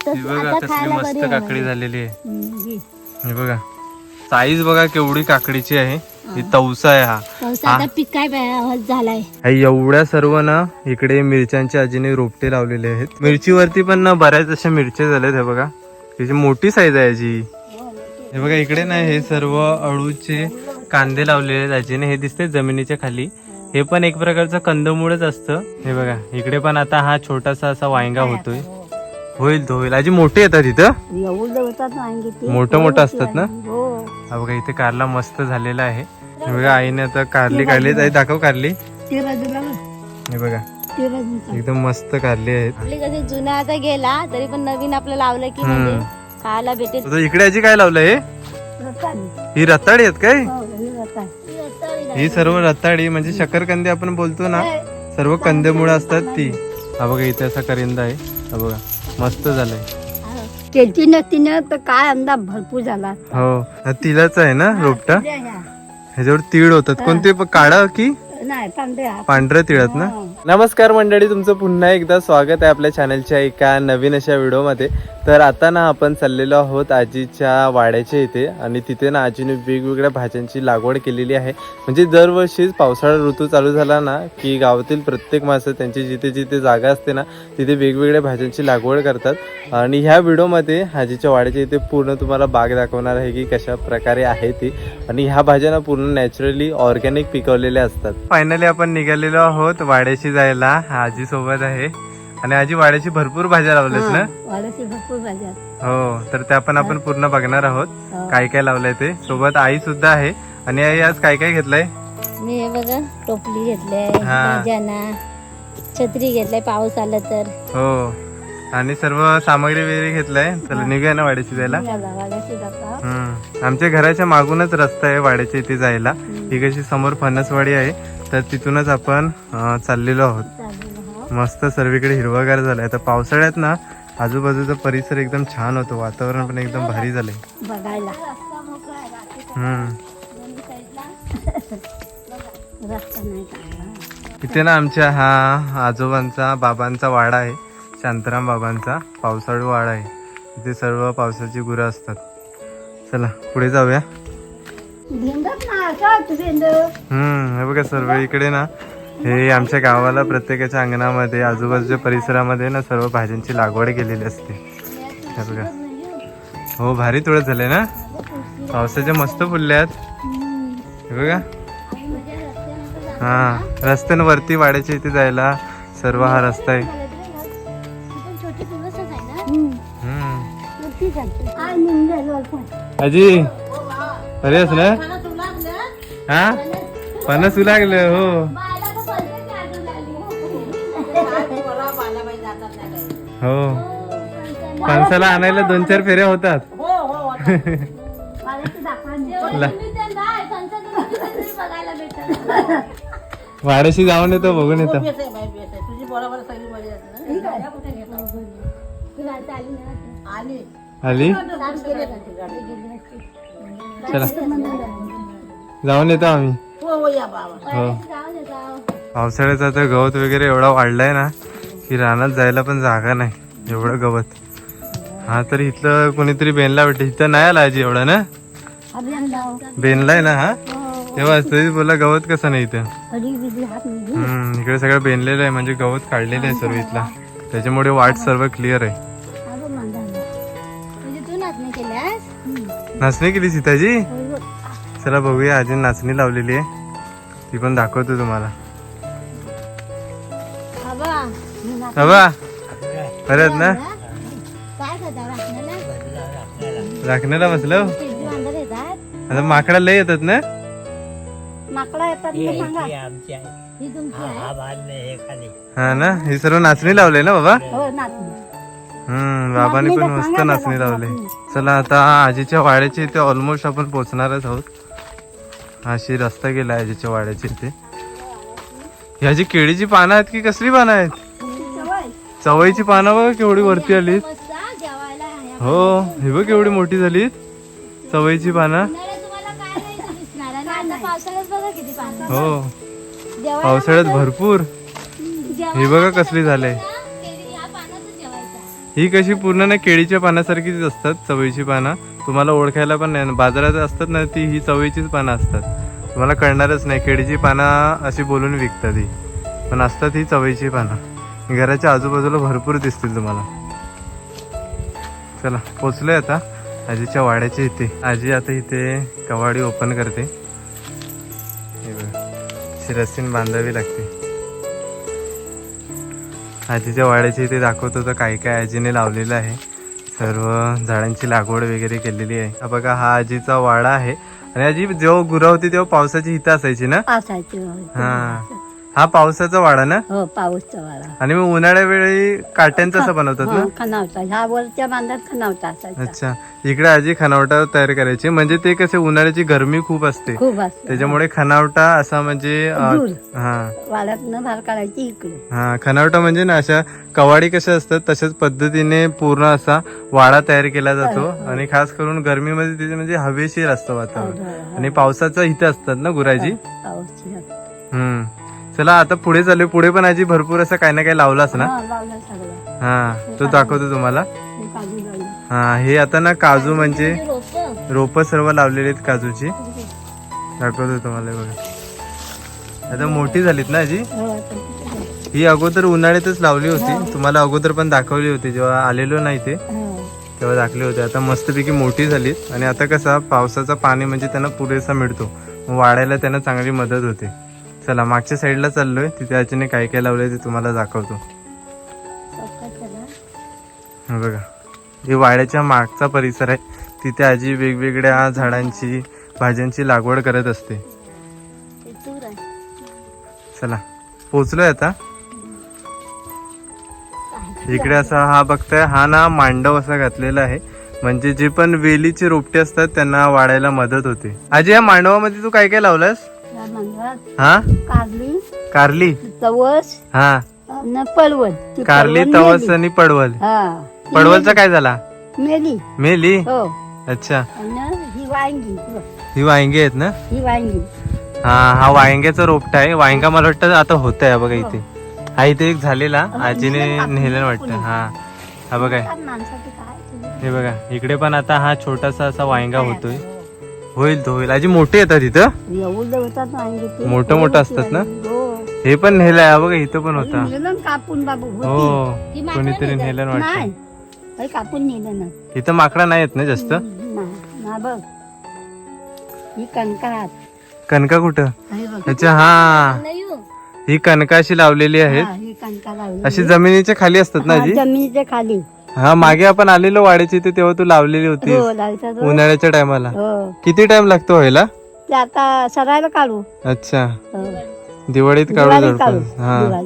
आता ही बघा आता कसली खायला मस्त काकडी झालेली आहे. हम्म, घे. हे बघा साईज बघा केवढी काकडीची आहे. ही. तवसा आहे हा. पावसा आता पीक काय बा- झालाय एवढ्या सर्व ना इकडे मिरच्यांच्या आजीने रोपटे लावलेले आहेत. मिरचीवरती पण ना बऱ्याच अशा मिरच्या झाल्यात हे बघा. त्याची मोठी साईज आहे याची. हे बघा इकडे ना हे सर्व अळूचे कांदे लावलेले आहेत. आजीने हे दिसते जमिनीच्या खाली. हे पण एक प्रकारचं कंदमुळच असतं. हे बघा इकडे पण आता हा छोटासा असा वांगा होतोय. होईल तो होईल. आजी मोठे येतात इथं? मोठं मोठं असतात ना? हो. हा बघा इथे कारला मस्त झालेला आहे. हे बघा आईने आता कारली काढली. आई दाखव कारली. ते बाजूला हे बघा. एकदम मस्त कारली आहेत आपले कसे जुना आता गेला तरी पण नवीन आपलं लावलं की म्हणजे खायला भेटेल. आता इकडे आजी काय लावलं हे? ही रताळी आहेत काय? ही सर्व रताळी म्हणजे शकरकंदी आपण बोलतो ना सर्व कंदमुळं असतात ती. हा बघा इथे असा करिंदा आहे. हा बघा. मस्त झालंय. केलती नसती ना तर काय अंदाज भरपूर झाला. हो हा तिलाच आहे ना रोपटा? ह्याच्यावर तीळ होतात. कोणते काळा की? नाही पांढऱ्या. पांढऱ्या तिळात ना? नमस्कार मंडळी तुमचं पुन्हा एकदा स्वागत आहे आपल्या चॅनलच्या एका नवीन अशा व्हिडिओमध्ये तर आता ना आपण चाललेलो आहोत आजीच्या वाड्याच्या इथे आणि तिथे ना आजीने वेगवेगळ्या भाज्यांची लागवड केलेली आहे. म्हणजे दरवर्षीच पावसाळा ऋतू चालू झाला ना की गावातील प्रत्येक माणसं त्यांची जिथे जिथे जागा असते ना तिथे वेगवेगळ्या भाज्यांची लागवड करतात. आणि ह्या व्हिडिओमध्ये आजीच्या वाड्याच्या इथे पूर्ण तुम्हाला बाग दाखवणार आहे की कशा प्रकारे आहे ती. आणि ह्या भाज्या ना पूर्ण नॅचरली ऑर्गॅनिक पिकवलेल्या असतात. फायनली आपण निघालेलो आहोत जायला. आजी सोबत आहे. आणि आजी वाड्याची भरपूर भाज्या लावल्यात ना? वाड्याची भरपूर भाज्या. हो तर त्या पण आपण पूर्ण बघणार आहोत. हो. काय काय लावलंय ते. सोबत आई सुद्धा आहे. आणि आई आज काय काय घेतलंय? मी हे बघा टोपली घेतली हा. भाज्यांना. छत्री घेतलाय पाऊस आला तर. हो. आणि सर्व सामग्री वगैरे घेतलंय. चला निघूया ना वाड्याची जायला. आमच्या घराच्या मागूनच रस्ता आहे वाड्याच्या इथे जायला. ही कशी समोर फणसवाडी आहे. तर तिथूनच आपण चाललेलो आहोत. मस्त सर्वीकडे हिरवागार झालाय. तर पावसाळ्यात ना आजूबाजूचा परिसर एकदम छान होतो. वातावरण पण एकदम भारी झालंय. इथे ना आमच्या हा आजोबांचा बाबांचा वाडा आहे. शांताराम बाबांचा पावसाळू वाडा आहे. इथे सर्व पावसाची गुरं असतात. चला पुढे जाऊया. हम्म हे बघा सर्व इकडे ना हे आमच्या गावाला प्रत्येकाच्या अंगणामध्ये आजूबाजूच्या परिसरामध्ये ना सर्व भाज्यांची लागवड केलेली असते. हे बघा. हो भारी तुळत झाले ना? पावसाच्या मस्त फुलल्या आहेत. हे बघा. हा रस्त्यांवरती वाड्याच्या इथे जायला सर्व हा रस्ता आहे. हम्म. अजी अरे अस ना हा? फणस लागलं हो. हो. फणसाला आणायला दोन चार फेऱ्या होतात. ला- वाड्याशी जाऊन येतो बघून येतो. आली. चला. जाऊन येतो आम्ही. हो. पावसाळ्याचा आता गवत वगैरे एवढा वाढलाय ना की रानात जायला पण जागा नाही एवढं गवत. हा तर इथलं कोणीतरी बेनला वाटतं. इथं नाही आला आजी एवढा ना? बेनलाय ना हा? तेव्हा तरी बोला गवत कसं नाही इथं? हम्म इकडे सगळं बेनलेलं आहे म्हणजे गवत काढलेलं आहे सर्व इथला. त्याच्यामुळे वाट सर्व क्लिअर आहे. नाचणी केली सीताजी? चला बघूया आजी नाचणी लावलेली आहे. ती पण दाखवतो तुम्हाला. बाबा हवा परत ना? राखण्याला? बसलो? आता माकडा लय येतात ना? माकडा येतात ते सांगा. ही हा ना? हे सर्व नाचणी लावले ना बाबा? हो हम्म बाबांनी पण मस्त नाचणी लावले. चला आता आजीच्या वाड्याच्या इथे ऑलमोस्ट आपण पोहोचणारच आहोत. अशी रस्ता गेला आजीच्या वाड्याच्या इथे. ह्याची केळीची पानं आहेत की कसली पानं आहेत? चवळीची पानं बघ केवढी वरती आलीत. हा. हो बघ केवढी मोठी झाली चवळीची पानं. हो पावसाळ्यात भरपूर. हे बघा कसली झाले. ही कशी पूर्ण ना केळीच्या पानासारखीच असतात चवळीची पानं. तुम्हाला ओळखायला पण नाही बाजारात असतात ना ती ही चवळीचीच पानं असतात. तुम्हाला कळणारच नाही केळीची पानं अशी बोलून विकतात ही. पण असतात ही चवळीची पानं. घराच्या आजूबाजूला भरपूर दिसतील तुम्हाला. चला पोचलोय आता. आजीच्या वाड्याच्या इथे. आजी आता इथे कवाडी ओपन करते. हे बांधावी लागते. आजीच्या वाड्याच्या इथे दाखवतो तर काय काय आजीने लावलेलं आहे. सर्व झाडांची लागवड वगैरे केलेली आहे. हा बघा हा आजीचा वाडा आहे. आणि आजी जेव्हा गुरा होती तेव्हा पावसाची हिता असायची ना? पावसाची हा. हा पावसाचा वाडा ना? हो पाऊसचा वारा आणि मग उन्हाळ्या वेळी काट्यांचा असं बनवतात ना? हो, खणावता ह्या वरच्या बांधात खणावता असायचा. अच्छा. इकडे आजी खानावटा तयार करायची. म्हणजे ते कसे उन्हाळ्याची गरमी खूप असते. खूप असते. त्याच्यामुळे खनावटा असा म्हणजे अ, दूर. हा. वाड्यातनं भार काढायची इकडे हा खनावटा म्हणजे ना अशा कवाडी कशा असतात तशाच पद्धतीने पूर्ण असा वाडा तयार केला जातो. आणि खास करून गरमीमध्ये तिथे म्हणजे हवेशीर असतं वातावरण. आणि पावसाचं इथे असतात ना गुराजी? हम्म. चला आता पुढे चालू पुढे पण आजी भरपूर असं काही ना काही लावलास ना? हा, हा तो दाखवतो तुम्हाला. हे हा हे आता ना काजू म्हणजे रोपं. सर्व लावलेली आहेत काजूची. दाखवतो तुम्हाला हे बघा. आता मोठी झालीत ना आजी? हो. ही अगोदर उन्हाळ्यातच लावली होती. तुम्हाला अगोदर पण दाखवली होती जेव्हा आलेलो नाही ते हो. तेव्हा दाखले होते. आता मस्तपैकी मोठी झालीत. आणि आता कसा पावसाचा पाणी म्हणजे त्यांना पुरेसा मिळतो. वाढायला त्यांना चांगली मदत होते. चला मागच्या साईडला चाललोय. तिथे आजीने काय काय लावलंय ते तुम्हाला दाखवतो. बघा. हे वाड्याच्या मागचा परिसर आहे. तिथे आजी वेगवेगळ्या झाडांची भाज्यांची लागवड करत असते. चला पोचलोय आता. इकडे असा हा बघताय हा ना मांडव असा घातलेला आहे. म्हणजे जे पण वेलीचे रोपटे असतात त्यांना वाढायला मदत होते. आजी या मांडवामध्ये तू काय काय लावलंस? हा? कारली कारली? तवस हा. ती कारली तवस मेली. आणि पडवल हा. पडवलचा काय झाला? मेली. मेली? हो. अच्छा. आणि ही वांगी ही वांगी आहेत ना? ही वांगी. हा हा वांग्याचा रोपटा आहे. वांगा मला वाटतं आता होत आहे बघा इथे. हा. इथे एक झालेला. आजीने नेलेला वाटतं. हा. हा बघा. काय माणसाचं काय? तुझं? हे बघा इकडे पण आता हा छोटासा असा वांगा होतोय. होईल तो होईल. आजी मोठे येतात इथं. एवढं होतात वांगी ते. मोठं मोठं असतात ना? हो हे पण नेलंय. बघा इथं पण होता. नेलं ना कापून बाबू होती. हो ती माकडं कोणीतरी नेतात. नेलं नाही वाटतं. अरे कापून नेलं ना. इथं माकडा नाही येत ना जास्त? ना ना बघ. ही कणकात कणका कुठं? हे बघ. अच्छा हा. नाही हो. ही कणका अशी लावलेली आहेत. हा, ही लावली अशी जमिनीच्या खाली असतात ना हा, जी जमिनीच्या खाली. हा मागे आपण आलेलो वाड्याची इथे तेव्हा तू लावलेली होती हो लावतात हो. उन्हाळ्याच्या टायमाला. हो. किती टाइम लागतो व्हायला? ते आता सरायला काढू. अच्छा. हो. दिवाळीत काढू दिवाळीत काढू. जवळपास हा.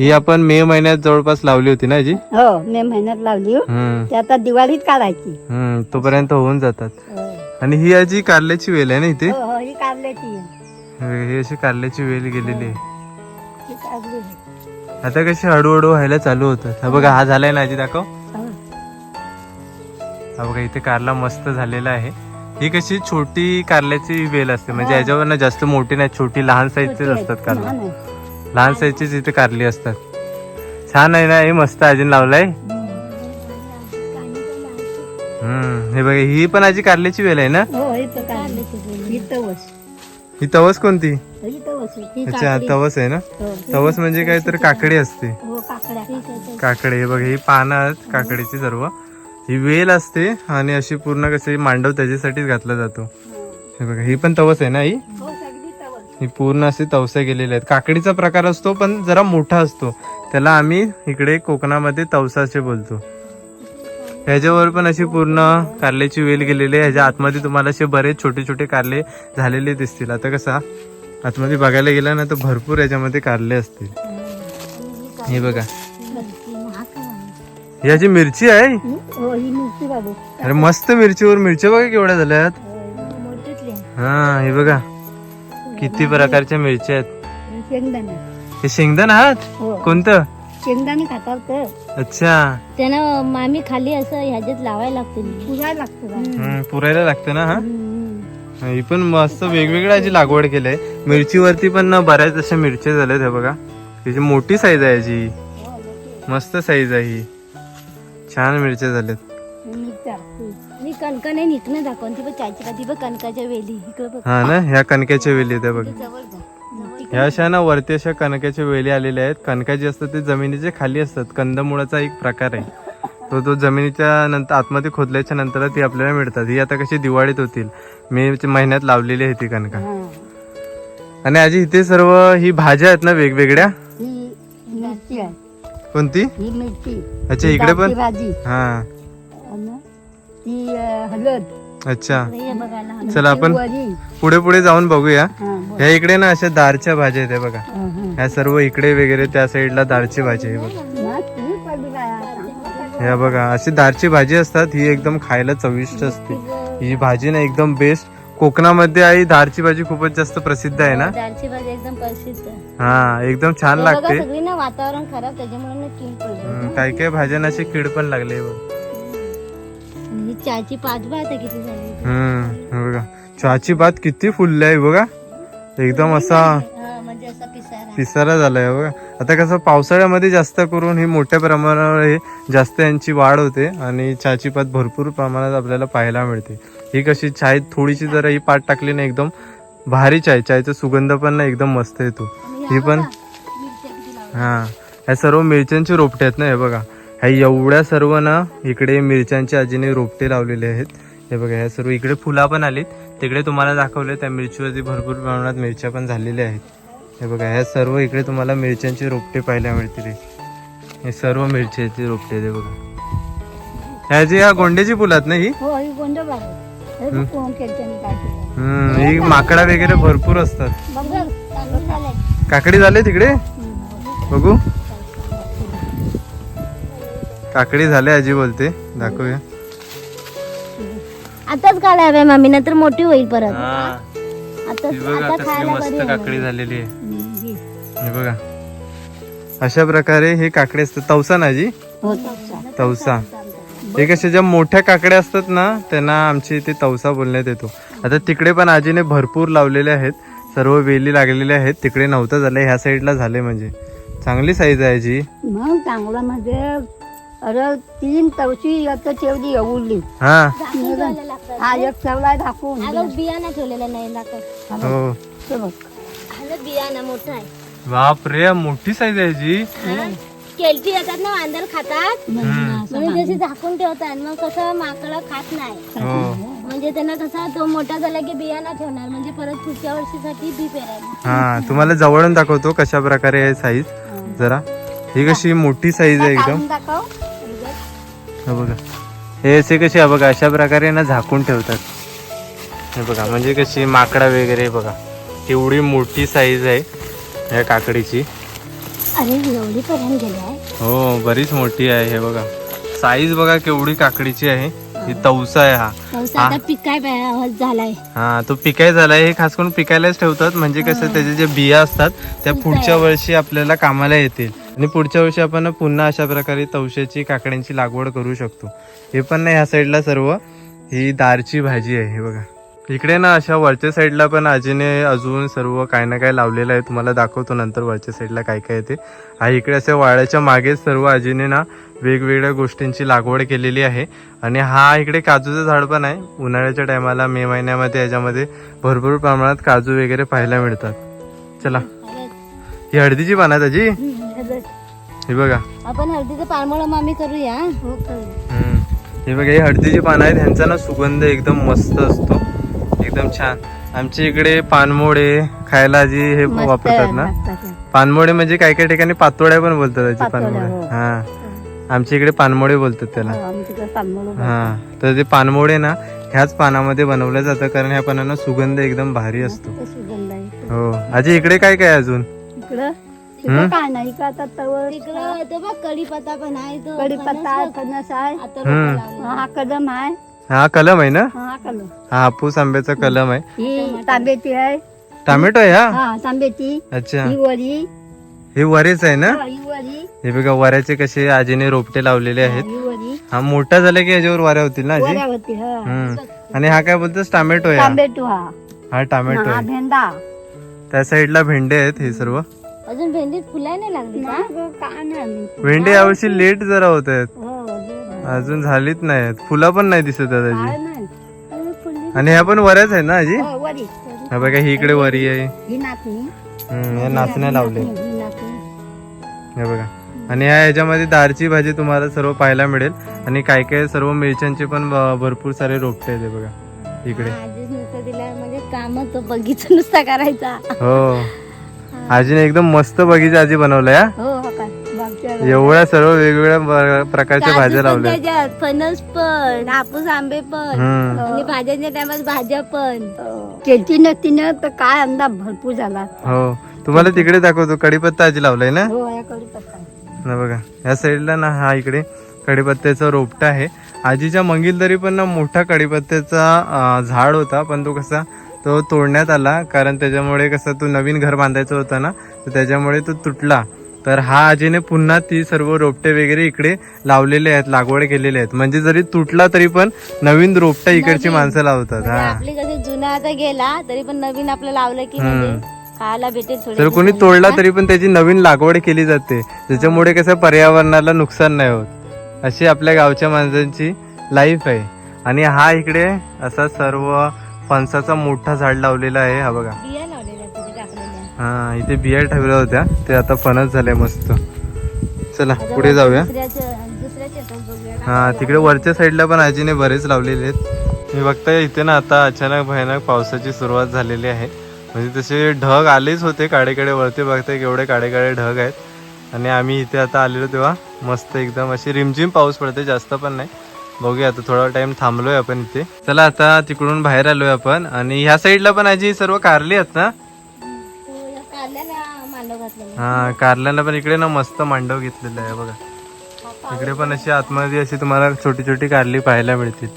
ही आपण मे महिन्यात जवळपास लावली होती ना जी? हो मे महिन्यात लावली हो. हम्म. ते आता दिवाळीत काढायची. हम्म तोपर्यंत होऊन जातात. हो. आणि ही आजी कारल्याची वेल आहे ना इथे? हो, हो, ही काढल्याची ही अशी कारल्याची वेल गेलेली आहे. ही काढली. आता कशी हळूहळू व्हायला चालू होतात. हा बघा हा झालाय ना आजी दाखव. हो. हा बघा इथे कारला मस्त झालेला आहे. ही कशी छोटी कारल्याची वेल असते म्हणजे याच्यावर ना जास्त मोठी नाही छोटी लहान साईजचेच असतात. कारला. लहान साईजचीच इथे कारली असतात. छान आहे ना हे मस्त अजून लावलाय. हम्म हे बघा ही पण आजी कारल्याची वेल आहे ना? हो ही ही तवस. ही तवस कोणती? ही. ही अच्छा तवस आहे ना? हो. तवस म्हणजे काय तर काकडी असते. हो काकडे हे बघा ही पानं आहेत काकडीची सर्व. ही वेल असते आणि अशी पूर्ण कसे मांडव त्याच्यासाठीच घातला जातो. हे बघा ही पण तवस आहे ना ही? हो ही पूर्ण असे तवसे गेलेले आहेत. काकडीचा प्रकार असतो पण जरा मोठा असतो. त्याला आम्ही इकडे कोकणामध्ये तवसा असे बोलतो. ह्याच्यावर पण अशी पूर्ण कारल्याची वेल गेलेली आहे. ह्याच्या आतमध्ये तुम्हाला असे बरेच छोटे छोटे कारले झालेले दिसतील. आता कसा? आतमध्ये बघायला गेला ना तर भरपूर याच्यामध्ये कारले असतील. हे बघा. ही अशी मिरची आहे? हो ही मिरची बाबू. अरे मस्त मिरचीवर मिरच्या बघा केवढ्या झाल्यात. आहे. हा हे बघा. किती प्रकारच्या मिरच्या आहेत. शेंगदाणे. हे शेंगदाण आहात? हो. कोणतं? शेंगदाणे खातात तर अच्छा. त्यानं मामी खाली असं ह्याच्यात लावायला लागते. पुरायला लागतं? हम्म, पुरायला लागतं ना हा? हम्म. ही पण मस्त वेगवेगळ्या याची लागवड केली आहे मिरचीवरती पण ना बऱ्याच अशा मिरच्या झाल्यात हे बघा. त्याची मोठी साईज आहे याची. मस्त साईज आहे ही. छान मिरच्या झाल्यात. मी कणकणे निघणं दाखवून ती बघ का ती बघ कणकाच्या वेली. इकडे बघ. हा ना ह्या कणक्याच्या वेली त्या बघ. जवळ जा. ह्या अशा ना वरती अशा कणक्याच्या वेली आलेल्या आहेत. कणका जे असतात ते जमिनीच्या खाली असतात. कंदमुळाचा एक प्रकार आहे. तो तो जमिनीच्या नंतर आतमध्ये खोदल्याच्या नंतर ती आपल्याला मिळतात. ही आता कशी दिवाळीत होतील. मे महिन्यात लावलेली आहे ती कणका. आणि आजी इथे सर्व ही भाज्या आहेत ना वेगवेगळ्या? ही मिरची आहे. कोणती? ही मिरची. अच्छा इकडे पण? भाजी. हा. आणि ती अं, हळद अच्छा. हे बघायला. चला आपण वरी पुढे पुढे जाऊन बघूया. हा, बरं. ह्या इकडे ना अशा दारच्या भाज्या आहेत हे बघा. हा, हा. ह्या सर्व इकडे वगैरे त्या साईडला दारची भाजी आहे बघा. आता? ह्या बघा अशी दारची भाजी असतात ही एकदम खायला चविष्ट असते. ही. भाजी ना एकदम बेस्ट कोकणामध्ये आई दारची भाजी खूपच जास्त प्रसिद्ध आहे ना? दालची भाजी एकदम प्रसिद्ध. आहे. हा एकदम छान हे बघा लागते. सगळी ना वातावरण खराब त्याच्यामुळे ना कीड पडली. हम्म, काही काही भाज्यांना असे कीड पण लागले बघ. आणि ही चहाची किती झाली. हम्म हे बघा. चहाची भात किती फुलली आहे बघा. एकदम असा हा, म्हणजे असा पिसारा. पिसारा झालाय बघा. आता कसं पावसाळ्यामध्ये जास्त करून ही मोठ्या प्रमाणावर हे जास्त यांची वाढ होते आणि चहाची पात भरपूर प्रमाणात आपल्याला पाहायला मिळते. ही कशी चाय थोडीशी जरा ही पात टाकली ना एकदम भारी चाय चायचा सुगंध पण ना एकदम मस्त येतो. आणि ही पण. हा ह्या सर्व मिरच्यांची रोपटे आहेत ना हे बघा. ह्या एवढ्या सर्व ना इकडे मिरच्यांच्या आजीने रोपटे लावलेले आहेत. हे बघा ह्या सर्व इकडे फुला पण आलीत. तिकडे तुम्हाला दाखवले त्या मिरचीवरती भरपूर प्रमाणात मिरच्या पण झालेल्या आहेत. हे बघा ह्या सर्व इकडे तुम्हाला मिरच्यांचे रोपटे पाहायला मिळतील. हे. सर्व मिरच्याचे रोपटे आहेत हे बघा. ह्या जी ह्या गोंड्याची फुलं आहेत ना ही? हो ही माकडा वगैरे भरपूर असतात. काकडी झाले तिकडे? बघू. काकडी झाले आजी बोलते. दाखवूया. आताच काढाय हव्या मामी नंतर मोठी होईल परत. आता बघा आता कसली खायला मस्त आहे. काकडी झालेली आहे. हे बघा. अशा प्रकारे हे काकडे असतात. तवसा ना जी हो. तवसा. हे कशा ज्या मोठ्या काकड्या असतात ना त्यांना आमच्या इथे तवसा बोलण्यात येतो. आता तिकडे पण आजीने भरपूर लावलेले आहेत. सर्व वेली लागलेल्या आहेत. तिकडे नव्हतं झालं ह्या साईडला झाले म्हणजे. चांगली साईज आहे जी. मग चांगलं म्हणजे अरे तीन तवशी आता ठेवली एवढली हा. हा एक ठेवलाय दाखवून. बियाणा ठेवलेला नाही हो. बियाणा मोठा आहे. बाप रे मोठी साईज आहे जी. हा? केलटी येतात ना वांदर खातात. हम्म. म्हणून जशी झाकून ठेवतात मग कसं माकडं खात नाही. हो. म्हणजे त्यांना कसा तो मोठा झाला की बियाणा ठेवणार म्हणजे परत पुढच्या वर्षीसाठी बी पेरायला हा तुम्हाला जवळून दाखवतो कशा प्रकारे आहे साईज जरा. ही कशी मोठी साईज आहे एकदम. काढून दाखव. हे बघा. हे असे कसे आहे बघा अशा प्रकारे ना झाकून ठेवतात. हे बघा म्हणजे कशी माकडा वगैरे बघा. एवढी मोठी साईज आहे या काकडीची. अरे एवढी पर्यंत हो बरीच मोठी आहे हे बघा. साईज बघा केवढी काकडीची आहे. ही तवसा आहे हा. पावसा आता पिकाय पाय- झालाय. हा तो पिकाय झालाय. हे खास करून पिकायलाच ठेवतात. म्हणजे कसं त्याचे जे बिया असतात त्या पुढच्या वर्षी आपल्याला कामाला येतील. आणि पुढच्या वर्षी आपण पुन्हा अशा प्रकारे तवशाची काकड्यांची लागवड करू शकतो. हे पण ना ह्या साईडला सर्व ही दारची भाजी आहे. हे बघा. इकडे ना अशा वरच्या साईडला पण आजीने अजून सर्व काय ना काय लावलेलं आहे. तुम्हाला दाखवतो नंतर वरच्या साईडला काय काय येते. हा इकडे अशा वाळ्याच्या मागे सर्व आजीने ना वेगवेगळ्या गोष्टींची लागवड केलेली आहे. आणि हा इकडे काजूचं झाड पण आहे. उन्हाळ्याच्या टायमाला मे महिन्यामध्ये याच्यामध्ये भरपूर प्रमाणात काजू वगैरे पाहायला मिळतात. चला. ही हळदीची पानं आहे त्याची ही बघा. आपण हळदीचं पानमळ मामी करूया. हो. हे बघा ही हळदीची पानं आहेत. ह्यांचा ना सुगंध एकदम मस्त असतो. एकदम छान. आमच्या इकडे पानमोडे खायला जी हे वापरतात ना. पानमोडे म्हणजे काही काही ठिकाणी पातोड्या पण बोलतात त्याची पातोड्या, पानमोडे. हो. आमच्या इकडे पानमोडे बोलतात त्याला. हो, हा तर ते पानमोडे ना ह्याच पानामध्ये बनवलं जातं कारण ह्या पानांना सुगंध एकदम भारी असतो. मस्त सुगंध आहे. हो. आजी इकडे काय काय अजून? काय नाही आता पण आहे फणस आहे. हा. कदम आहे. हा कलम आहे ना? हा कलम. हा हापूस आंब्याचा कलम आहे. ही तांब्याची आहे. टोमॅटो आहे हा? हा तांब्याची अच्छा. ही वरी. हे वरेच आहे ना? हा, वरी. बघा वऱ्याचे कसे आजीने रोपटे लावलेले आहेत. ही वरी. हा मोठा झाला की याच्यावर वाऱ्या होतील ना आजी? हा. हम्म. आणि हा काय बोलतोस? टोमॅटो आहे हा. तांबेटू हा. हा टोमॅटो हा आहे. भेंडा. त्या साईडला भेंडे आहेत हे सर्व. अजून भेंडीत फुलाय नाही लागली का? नाही गं, काय नाही आम्ही. भेंडे यावर्षी लेट जरा होत आहेत. हो. अजून झालीच नाही फुलं पण नाही दिसत आहेत आजी. नाही. अरे फुले. आणि ह्या पण वऱ्याच आहे ना आजी? हो, वरी. हा बघा ही इकडे वरी आहे. ही नाचणी. हम्म, हे नाचण्या लावले. ही बघा. आणि ह्या ह्याच्यामध्ये दारची भाजी तुम्हाला सर्व पाहायला मिळेल. आणि काय काय सर्व मिरच्यांचे पण भरपूर सारे रोपटे आहेत हे बघा. इकडे. आजीच नुसतं दिला म्हणजे काम तो बगीचा नुसता करायचा. हो. आजीने एकदम मस्त बगीचा आजी बनवलाय हा. हो. एवढ्या सर्व वेगवेगळ्या प्रकारच्या भाज्या लावल्या फणस पण हापूस आंबे पण. आणि भाज्यांच्या टायमात भाज्या पण. केलती नसती ना तर काय अंदाज भरपूर झाला. हो. तुम्हाला तिकडे दाखवतो कडीपत्ता आजी लावलाय ना? हो कडीपत्ता ना बघा या साईडला ना हा इकडे कडीपत्त्याचा रोपटा आहे. आजीच्या मंगिलदरी पण ना मोठा कडीपत्त्याचा अं, झाड होता पण तो कसा तो तोडण्यात आला कारण त्याच्यामुळे कसं तो नवीन घर बांधायचं होतं ना तर त्याच्यामुळे तो तुटला. तर हा आजीने पुन्हा ती सर्व रोपटे वगैरे इकडे लावलेले आहेत लागवड केलेले आहेत. म्हणजे जरी तुटला तरी पण नवीन रोपटा इकडची. माणसं लावतात. म्हणजे हा. आपली जुना आता गेला तरी पण नवीन आपलं लावलं की म्हणजे खायला भेटेल थोडे जर कोणी तोडला तरी पण त्याची नवीन लागवड केली जाते. त्याच्यामुळे कसं पर्यावरणाला नुकसान नाही होत. अशी आपल्या गावच्या माणसांची लाईफ आहे. आणि हा इकडे असा सर्व फणसाचा मोठा झाड लावलेला आहे. हा बघा. हा इथे बिया ठेवल्या होत्या. ते आता फणस झाले मस्त. चला पुढे जाऊया. हा तिकडे वरच्या साईडला पण आजीने बरेच लावलेले आहेत. मी बघताय इथे ना आता अचानक भयानक पावसाची सुरुवात झालेली आहे. म्हणजे तसे ढग आलेच होते काडेकडे काडे वरती बघताय एवढे काडे काडे ढग आहेत. आणि आम्ही इथे आता आलेलो तेव्हा मस्त एकदम अशी रिमझिम पाऊस पडते जास्त पण नाही. बघूया आता थोडा टाइम थांबलोय आपण इथे. चला आता तिकडून बाहेर आलोय आपण. आणि ह्या साईडला पण आजी सर्व कारली आहेत ना? हा कारल्याला कारल्यांना पण इकडे ना मस्त मांडव घेतलेला आहे बघा. इकडे पण अशी आतमध्ये अशी तुम्हाला छोटी छोटी कारली पाहायला मिळतील.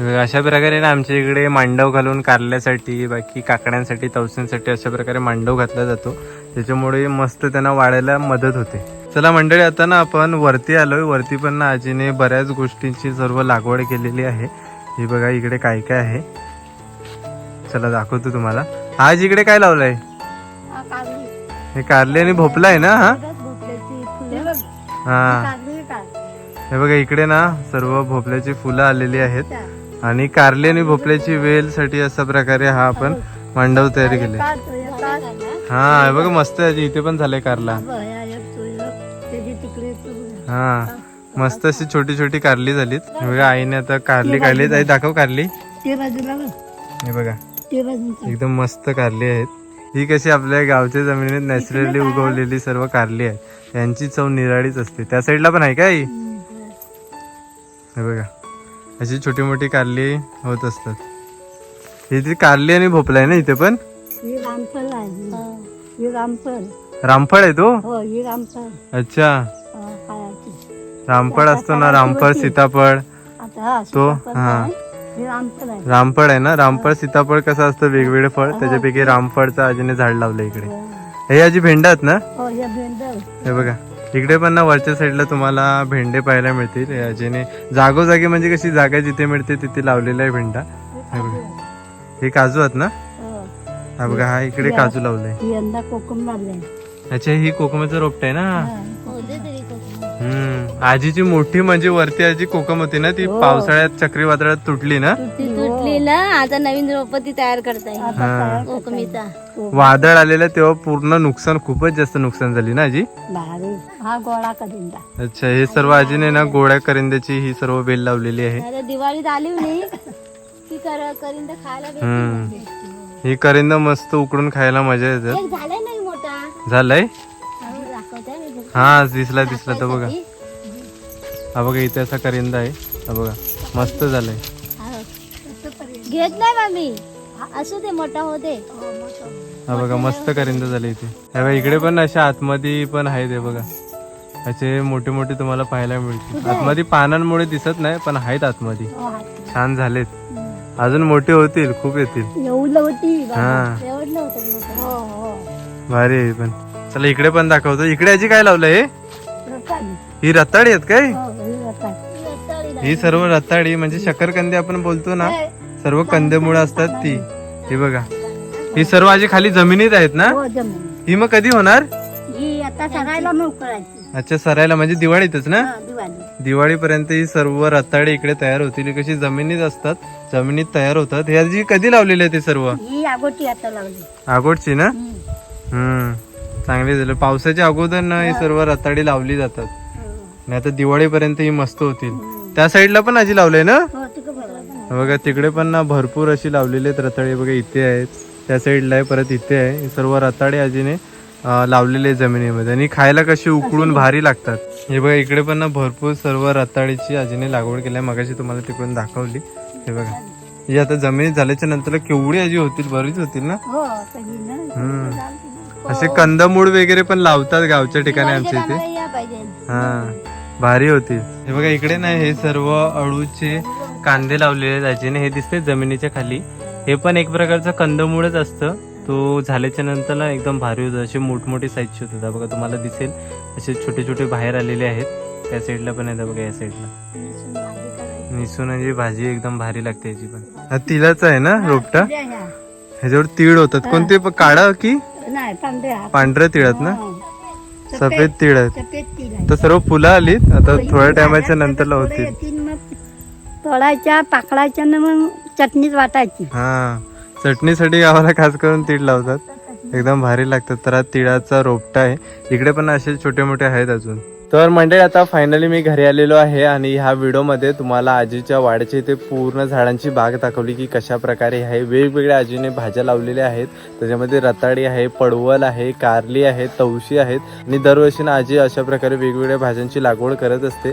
अशा प्रकारे ना आमच्या इकडे मांडव घालून कारल्यासाठी बाकी काकड्यांसाठी तवस्यांसाठी अशा प्रकारे मांडव घातला जातो. त्याच्यामुळे मस्त त्यांना वाढायला मदत होते. चला मंडळी आता ना आपण वरती आलोय. वरती पण ना आजीने बऱ्याच गोष्टींची सर्व लागवड केलेली आहे. ही बघा इकडे काय काय आहे. चला दाखवतो तुम्हाला. आज इकडे काय लावलंय? हा. हे कारले आणि भोपला आहे ना हा? हे हा. हे बघा इकडे ना सर्व भोपळ्याची फुलं आलेली आहेत. आणि कारले आणि भोपळ्याची वेल साठी अशा प्रकारे हा आपण मांडव तयार केले. हा बघ बघा मस्त आहे इथे पण झालंय कारला. हा मस्त अशी छोटी छोटी कारली झालीत. बघा आईने आता कारली काढली. आई दाखव कारली. हे बघा एकदम मस्त कारली आहेत. ही कशी आपल्या गावच्या जमिनीत नॅचरली उगवलेली सर्व कारली आहे. यांची चव निराळीच असते. त्या साईडला पण आहे का आई? हे बघा. अशी छोटी मोठी कारली होत असतात. इथे कारली आणि भोपळा आहे ना इथे पण? ही रामफळ आहे. ही. रामफळ. रामफळ आहे तो? हो ही रामफळ. अच्छा. हा, खायची रामफळ असतो ना रामफळ सीताफळ. आता हा तो सीताफळ हा. आहे. ही रामफळ आहे. रामफळ आहे ना? रामफळ सीताफळ कसं असतं? वेगवेगळे फळ. त्याच्यापैकी रामफळचं आजीने झाड लावलं इकडे. हे. आजी भेंडा आहेत ना? हो हे भेंडर हे बघा. इकडे पण ना वरच्या साईडला तुम्हाला भेंडे पाहायला मिळतील. आजीने जागोजागी म्हणजे कशी जागा जिथे मिळते तिथे लावलेला आहे भेंडा. हे काजू आहेत. ना? हो. हा बघा हा इकडे काजू लावलाय. यंदा कोकम लागले अच्छा ही कोकमाचं रोपट आहे ना. हम्म. आजीची मोठी म्हणजे वरती आजी कोकम होती ना ती हो. पावसाळ्यात चक्रीवादळात तुटली ना? आता नवीन रोप ती तयार करताय. कोकमीचा. वादळ आलेलं तेव्हा पूर्ण नुकसान खूपच जास्त नुकसान झाली ना आजी? भारी. हा गोळा करिंदा. अच्छा हे सर्व आजीने ना गोळ्या करिंद्याची ही सर्व बेल लावलेली आहे. आता दिवाळीत आली नाही ती कर करीन तर खायला हम्म. ही करिंदा मस्त उकडून खायला मजा येते. एक झालाय नाही मोठा? झालंय? हो, दाखवताय मी बघ. हा दिसला दिसला तर बघा. हा बघा इथे असा करिंदा आहे. हा बघा मस्त झालंय. घेत नाही बा मी असू दे मोठा होते हा बघा मस्त करिंदा झाले इथे. हे बघा इकडे पण अशा आतमध्ये पण आहेत हे बघा. असे मोठे मोठे तुम्हाला पाहायला मिळतील. आतमध्ये पानांमुळे दिसत नाही पण आहेत आतमध्ये. छान झालेत. अजून मोठे होतील खूप येतील. हा. हो हो. भारी आहे पण. चला इकडे पण दाखवतो. इकडे आजी काय लावलंय हे? रताळी. ही रताळी आहेत काय? हो ही ही सर्व रताळी म्हणजे शकरकंदी आपण बोलतो ना सर्व कंदमुळं असतात ती. ही बघा. ही सर्व आजी खाली जमिनीत आहेत ना? हो जमीन ही मग कधी होणार? ही आता सगळ्याला मोकळायची. अच्छा सरायला म्हणजे दिवाळीतच ना? हा, दिवाळी दिवाळीपर्यंत ही सर्व रताळे इकडे तयार होतील. ही कशी जमिनीत असतात जमिनीत तयार होतात. ह्या जी कधी लावलेली आहे ते सर्व? ही अगोटी आता लावली. आगोटची ना? हम्म. हम्म. चांगली झालं. पावसाच्या अगोदर ना ही सर्व रताळी लावली जातात. नाही आता दिवाळीपर्यंत ही मस्त होतील. त्या साईडला पण आजी लावलंय ना? हो बघा तिकडे पण ना भरपूर अशी लावलेली आहेत रताळी. बघा इथे आहेत. त्या साईडला आहे परत इथे आहे. हे सर्व रताळे आजीने लावलेले जमिनीमध्ये. आणि खायला कशी उकळून भारी लागतात. हे बघा इकडे पण ना भरपूर सर्व रताळीची आजीने लागवड केली आहे. मगाशी तुम्हाला तिकडून दाखवली. हे बघा. ही आता जमिनीत झाल्याच्यानंतर केवढी आजी होतील? बरीच होतील ना? हो हम्म. असे कंदमूळ वगैरे पण लावतात गावच्या ठिकाणी आमच्या इथे. हा भारी होती हे बघा इकडे ना हे सर्व अळूचे कांदे लावलेले आहेत. आजीने हे दिसते जमिनीच्या खाली. हे पण एक प्रकारचं कंदमुळच असतं. तो झाल्याच्यानंतर ना एकदम भारी होतं. असे मोठमोठे साईजचे होतात बघा तुम्हाला दिसेल. असे छोटे छोटे बाहेर आलेले आहेत. त्या साईडला पण आहेत बघा या साईडला निसून म्हणजे भाजी एकदम भारी लागते याची पण. हा तिलाच आहे ना रोपटा. ह्याच्यावर तीळ होतात. कोणते? काळा की? पांढऱ्या तिळात ना? हो. सफेद तिळ आहेत. आहे. तर सर्व फुलं आलीत. आता थोड्या टायमाच्या नंतरला होतील. तोडायच्या पाकडायच्या ना मग चटणीच वाटायची. हा चटणीसाठी गावाला खास करून तीळ लावतात. एकदम भारी लागतात. तर हा तिळाचा रोपटा आहे. इकडे पण असे छोटे मोठे आहेत अजून. तर मंडळी आता फायनली मी घरी आलेलो आहे आणि ह्या व्हिडिओमध्ये तुम्हाला आजीच्या वाड्याच्या इथे पूर्ण झाडांची बाग दाखवली की कशा प्रकारे आहे वेगवेगळ्या आजीने भाज्या लावलेल्या आहेत. त्याच्यामध्ये रताळी आहे पडवल आहे कारली आहे तवशी आहेत. आणि दरवर्षी ना आजी अशा प्रकारे वेगवेगळ्या भाज्यांची लागवड करत असते.